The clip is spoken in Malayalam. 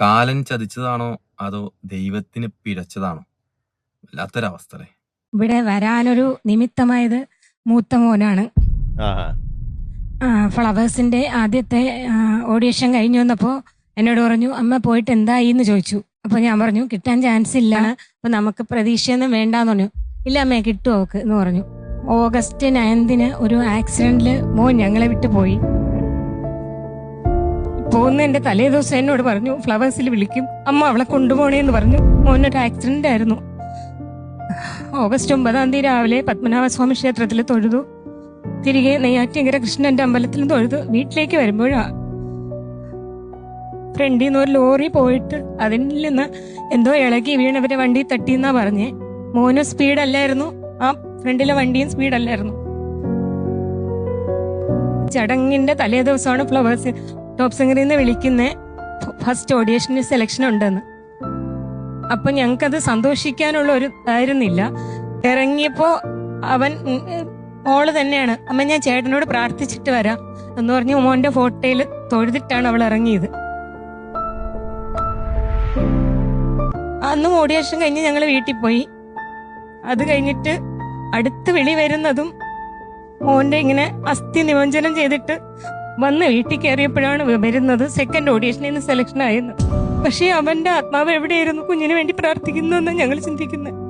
കാലൻ ചതിച്ചതാണോ അതോ ദൈവത്തിന് പിഴച്ചതാണോ? വല്ലാത്തൊരവസ്ഥ അല്ലേ? ഇവിടെ വരാനൊരു നിമിത്തമായത് മൂത്ത മോനാണ്. ആ, ഫ്ലവേഴ്സിന്റെ ആദ്യത്തെ ഓഡിയേഷൻ ഓഡിഷൻ കഴിഞ്ഞു വന്നപ്പോ എന്നോട് പറഞ്ഞു അമ്മ പോയിട്ട് എന്തായി? എന്ന് ചോദിച്ചു. അപ്പൊ ഞാൻ പറഞ്ഞു കിട്ടാൻ ചാൻസ് ഇല്ല. അപ്പൊ നമുക്ക് പ്രതീക്ഷയൊന്നും വേണ്ടാന്ന് പറഞ്ഞു. ഇല്ല അമ്മേ കിട്ടും അവക്ക് എന്ന് പറഞ്ഞു. ഓഗസ്റ്റ് നയൻതിന് ഒരു ആക്സിഡന്റിൽ മോൻ ഞങ്ങളെ വിട്ടു പോയി. പോകുന്നതിന്റെ തലേ ദിവസം എന്നോട് പറഞ്ഞു ഫ്ലവേഴ്സിൽ വിളിക്കും. അമ്മ അവളെ കൊണ്ടുപോണേന്ന് പറഞ്ഞു. മോനൊരു ആക്സിഡന്റ് ആയിരുന്നു. ഓഗസ്റ്റ് ഒമ്പതാം തീയതി രാവിലെ പത്മനാഭസ്വാമി ക്ഷേത്രത്തിൽ തൊഴുതു. തിരികെ നെയ്യാറ്റിങ്കര കൃഷ്ണന്റെ അമ്പലത്തിലും തൊഴുതു. വീട്ടിലേക്ക് വരുമ്പോഴാ ഫ്രണ്ടിൽ നിന്ന് ഒരു ലോറി പോയിട്ട് അതിൽ നിന്ന് എന്തോ ഇളകി വീണവരെ വണ്ടി തട്ടിയെന്നാ പറഞ്ഞേ. മോന് സ്പീഡ് അല്ലായിരുന്നു. ആ ഫ്രണ്ടിലെ വണ്ടിയും സ്പീഡ് അല്ലായിരുന്നു. ചടങ്ങിന്റെ തലേ ദിവസമാണ് ഫ്ലവേഴ്സ് ടോപ്പ് സിംഗറിൽ നിന്ന് വിളിക്കുന്ന ഫസ്റ്റ് ഓഡിയേഷന് സെലക്ഷൻ ഉണ്ടെന്ന്. അപ്പൊ ഞങ്ങൾക്കത് സന്തോഷിക്കാനുള്ള ഒരു ഇതായിരുന്നില്ല. ഇറങ്ങിയപ്പോ അവൻ മോൾ തന്നെയാണ്. അമ്മ ഞാൻ ചേട്ടനോട് പ്രാർത്ഥിച്ചിട്ട് വരാം എന്ന് പറഞ്ഞ് മോന്റെ ഫോട്ടോയിൽ തൊഴുതിട്ടാണ് അവൾ ഇറങ്ങിയത്. അന്ന് ഓഡിയേഷൻ കഴിഞ്ഞ് ഞങ്ങൾ വീട്ടിൽ പോയി. അത് കഴിഞ്ഞിട്ട് അടുത്ത് വിളി വരുന്നതും മോന്റെ ഇങ്ങനെ അസ്ഥി നിമഞ്ജനം ചെയ്തിട്ട് വന്ന് വീട്ടിൽ കയറിയപ്പോഴാണ് വരുന്നത് സെക്കൻഡ് ഓഡിഷനിൽ നിന്ന് സെലക്ഷൻ ആയെന്ന്. പക്ഷേ അവന്റെ ആത്മാവ് എവിടെയായിരുന്നു? കുഞ്ഞിന് വേണ്ടി പ്രാർത്ഥിക്കുന്നു എന്ന് ഞങ്ങൾ ചിന്തിക്കുന്നത്.